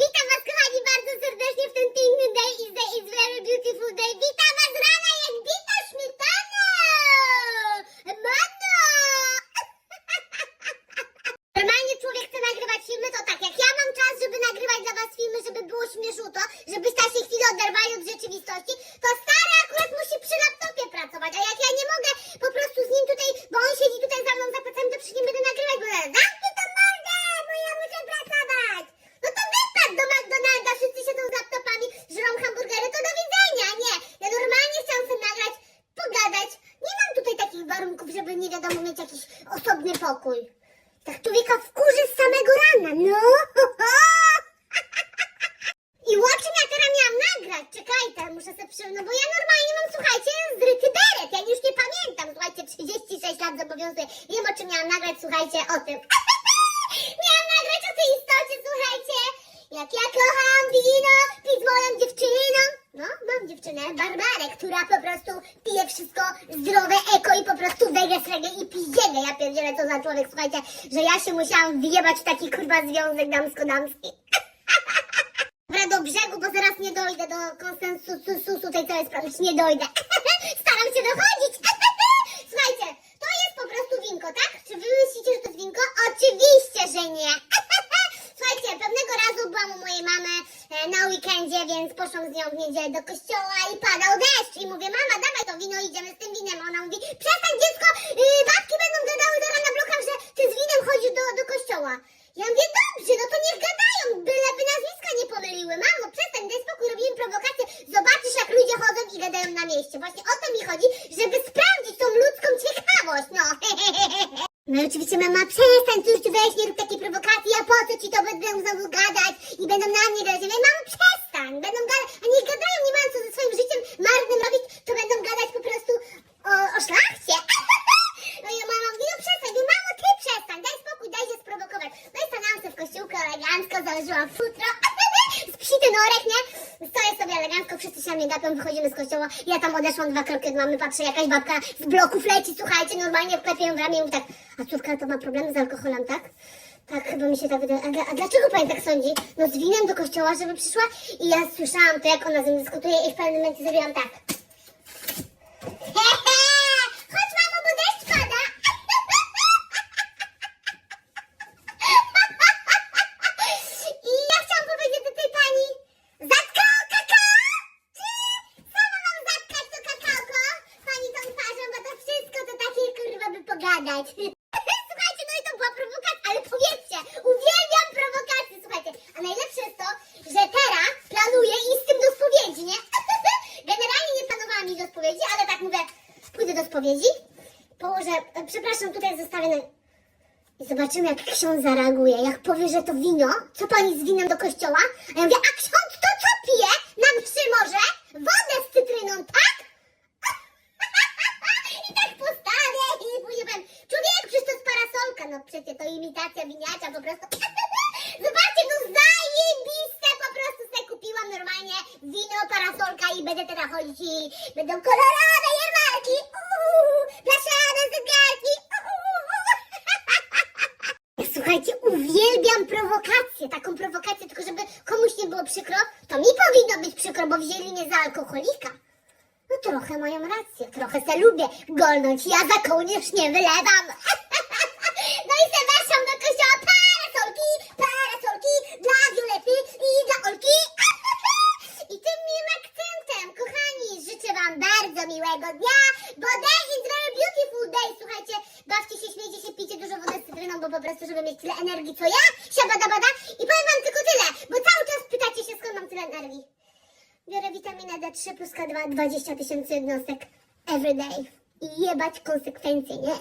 Witam Was kochani bardzo serdecznie w ten piękny day is the is very beautiful day. Witam Was rana jak bita śmietana! Mano! Normalnie człowiek chce nagrywać filmy, to tak, jak ja mam czas, żeby nagrywać dla Was filmy, żeby było śmieszuto, żebyście się chwilę oderwali od rzeczywistości, to stary akurat musi przy laptopie pracować, a jak ja nie mogę po prostu z nim tutaj, bo on siedzi tutaj za mną za plecami, to przecież nie będę nagrywać, bo ja zamknij to mordę, bo ja muszę pracować! No to wypadł do McDonalda, wszyscy siedzą z laptopami, żrą hamburgery, to do widzenia, nie! Ja normalnie chciałam sobie nagrać, pogadać, nie mam tutaj takich warunków, żeby nie wiadomo mieć jakiś osobny pokój. Tak człowieka wkurzy z samego rana, no! I czym ja teraz miałam nagrać? Czekajcie, muszę sobie przy... No bo ja normalnie mam, słuchajcie, zryty beret. Ja już nie pamiętam, słuchajcie, 36 lat zobowiązuję. Wiem o czym miałam nagrać, słuchajcie, o tym. miałam nagrać o tej istocie, słuchajcie. Jak ja kocham wino, pić moją dziewczyną. No, mam dziewczynę, Barbarę, która po prostu wszystko zdrowe, eko i po prostu vegan, reggae i pizdziegę. Ja pierdzielę, co za człowiek, słuchajcie, że ja się musiałam wyjebać w taki kurwa związek damsko-damski. Dobra, do brzegu, bo zaraz nie dojdę do konsensusu tej całej sprawy, nie dojdę. Staram się dochodzić. Słuchajcie, to jest po prostu winko, tak? Czy wy myślicie, że to jest winko? Oczywiście, że nie. Słuchajcie, pewnego razu byłam u mojej mamy e, na więc poszłam z nią w niedzielę do kościoła i padał deszcz. I mówię, mama, dawaj to wino, idziemy z tym winem. Ona mówi, przestań dziecko, yy, babki będą gadały zaraz na blokach, że ty z winem chodzisz do, do kościoła. Ja mówię, dobrze, no to niech gadają, byleby nazwiska nie pomyliły. Mamo, przestań, daj spokój, robimy prowokację. Zobaczysz, jak ludzie chodzą i gadają na mieście. Właśnie o to mi chodzi, żeby sprawdzić tą ludzką ciekawość, no. No i oczywiście mama, przestań, cóż, weź, nie rób takiej prowokacji, a po co ci to będę znowu gadać i będą na mnie gadać. Ja mówię, mamo, przestań, będą gadać, a niech gadają, nie mają co ze swoim życiem marnym robić, to będą gadać po prostu o, o szlachcie. No i mama mówi, no przestań, no mamo, ty przestań, daj spokój, daj się sprowokować. No i stanęłam sobie w kościółku elegancko, założyłam futro, spsity norek, nie? Stoję sobie elegancko, wszyscy się na mnie gapią, wychodzimy z kościoła. Ja tam odeszłam dwa kroki od mamy, patrzę, jakaś babka z bloków leci, słuchajcie, normalnie wklepię ją w ramię i mówi tak, a córka to ma problemy z alkoholem, tak? Tak, chyba mi się tak wydaje. A, dla- a dlaczego pani tak sądzi? No z winem do kościoła, żeby przyszła i ja słyszałam to, jak ona ze mną dyskutuje i w pewnym momencie zrobiłam tak. Hehe! Chodź mamo, bo deszcz pada! I ja chciałam powiedzieć do tej pani, zatkał kakao! Czy sama mam zatkać to kakałko? Pani tą twarzą, bo to wszystko to takie kurwa by pogadać. Słuchajcie, no i to była prowokacja, ale powiedzcie, uwielbiam prowokacje, słuchajcie. A najlepsze jest to, że teraz planuję iść z tym do spowiedzi, nie? Generalnie nie planowałam iść do spowiedzi, ale tak mówię, pójdę do spowiedzi, położę, przepraszam, tutaj zostawię na... I zobaczymy, jak ksiądz zareaguje. Jak powie, że to wino, co pani z winem do kościoła? A ja mówię, a ksiądz to co pije? Nam trzy może? Wodę z cytryną, tak? I tak postawię i później powiem, człowiek, przecież to jest parasolka. No przecież to imitacja winiacza po prostu. Zobaczcie, no zajebiste po prostu sobie kupiłam normalnie wino, parasolka i będę teraz chodzić będą kolorowe jarmarki. Uuu, zegarki. Słuchajcie, uwielbiam prowokację, taką prowokację, tylko żeby komuś nie było przykro, to mi powinno być przykro, bo wzięli mnie za alkoholika. No trochę mają rację, trochę se lubię golnąć, ja za kołnierz nie wylewam. No i se weszłam do kościoła, parasolki, parasolki dla Violety i dla Olki. I tym miłym akcentem, kochani, życzę wam bardzo miłego dnia, bo day is very beautiful day. Słuchajcie, bawcie się, śmiejcie się, pijcie dużo wody z cytryną, bo po prostu, żeby mieć tyle energii co ja, siabada bada. I powiem wam tylko tyle, bo cały czas pytacie się, skąd mam tyle energii. Biorę witaminę D3 plus K2, 20 tysięcy jednostek every day. I jebać konsekwencje, nie?